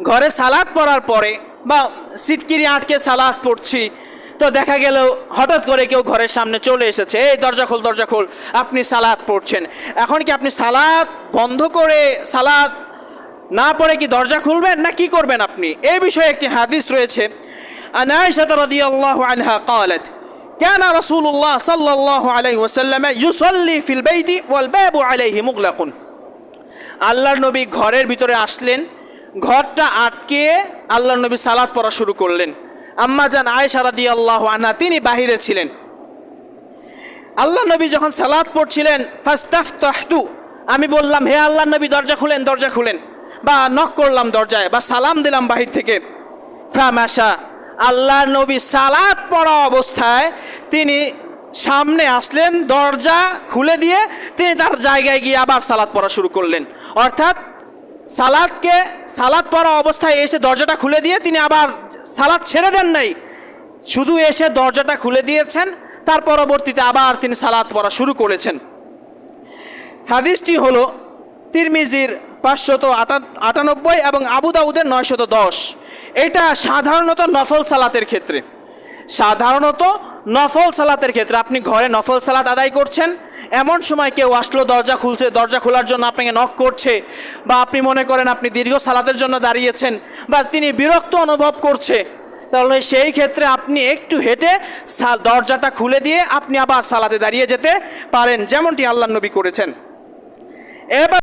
ঘরে সালাদ পড়ার পরে বা সিটকিরি আটকে সালাদ পড়ছি তো দেখা গেল হঠাৎ করে কেউ ঘরের সামনে চলে এসেছে এই দরজা খোল দরজা খোল আপনি সালাদ পড়ছেন এখন কি আপনি সালাদ বন্ধ করে সালাদ না পড়ে কি দরজা খুলবেন না কি করবেন আপনি এই বিষয়ে একটি হাদিস রয়েছে عن عائشة رضي الله عنها قالت كان رسول الله صلى الله عليه وسلم يصلي في البيت والباب عليه مغلق আল্লাহর নবী ঘরের ভিতরে আসলেন ঘরটা আটকে আল্লাহর নবী সালাদ পড়া শুরু করলেন। আম্মা জান আয়েশা রাদি আল্লাহ আনহা, তিনি বাহিরে ছিলেন। আল্লাহ নবী যখন সালাদ পড়ছিলেন, ফাস্তাফতাহতু, আমি বললাম, হে আল্লাহ নবী, দরজা খুলেন দরজা খুলেন। বা নক করলাম দরজায়, বা সালাম দিলাম বাহির থেকে। ফামাশা, আল্লাহ নবী সালাদ পড়া অবস্থায় তিনি সামনে আসলেন, দরজা খুলে দিয়ে তিনি তার জায়গায় গিয়ে আবার সালাদ পড়া শুরু করলেন। অর্থাৎ সালাদকে, সালাদ পড়া অবস্থায় এসে দরজাটা খুলে দিয়ে তিনি আবার সালাদ ছেড়ে দেন নাই। শুধু এসে দরজাটা খুলে দিয়েছেন, তার পরবর্তীতে আবার তিনি সালাত পড়া শুরু করেছেন। হাদিসটি হল তিরমিজির পাঁচশত আটানব্বই এবং আবু দাউদের নয়শত দশ। এটা সাধারণত নফল সালাতের ক্ষেত্রে। সাধারণত নফল সালাতের ক্ষেত্রে আপনি ঘরে নফল সালাত আদায় করছেন এমন সময় কেউ আসলো, দরজা খুলছে, দরজা খোলার জন্য আপনাকে নক করছে বা আপনি মনে করেন আপনি দীর্ঘ সালাদের জন্য দাঁড়িয়েছেন বা তিনি বিরক্ত অনুভব করছে, তাহলে সেই ক্ষেত্রে আপনি একটু হেঁটে দরজাটা খুলে দিয়ে আপনি আবার সালাতে দাঁড়িয়ে যেতে পারেন, যেমনটি আল্লাহ নবী করেছেন। এবার